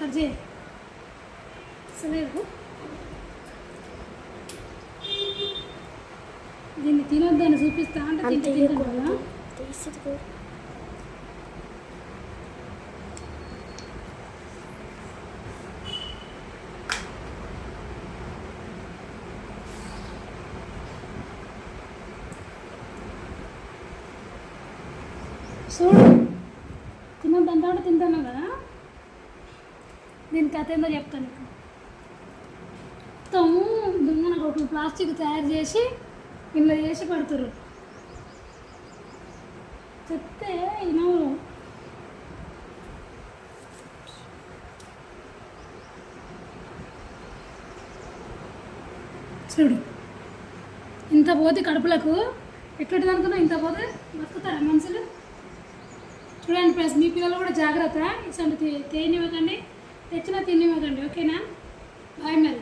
Cut చేయి అసలు దీన్ని తినొద్దని చూపిస్తా అంటే తింటే తింటున్నా చూడు. తిన్నప్పుడు చూడు కూడా తింటాను కదా. దీని కథ ఏందో చెప్తాను నీకు. మొత్తం దొంగన ఒక ప్లాస్టిక్ తయారు చేసి ఇందులో చేసి పెడతారు చెప్తే ఇనవరు చూడు. ఇంత పోతే కడుపులకు ఎట్లుంటుంది అనుకున్నా ఇంత పోతే బతుకుతారా మనుషులు? చూడండి ఫ్రెండ్స్ మీ పిల్లలు కూడా జాగ్రత్త. ఇసంటి తేనివ్వకండి. తెచ్చిన తినివ్వకండి ఓకేనా? బాయ్ మరి.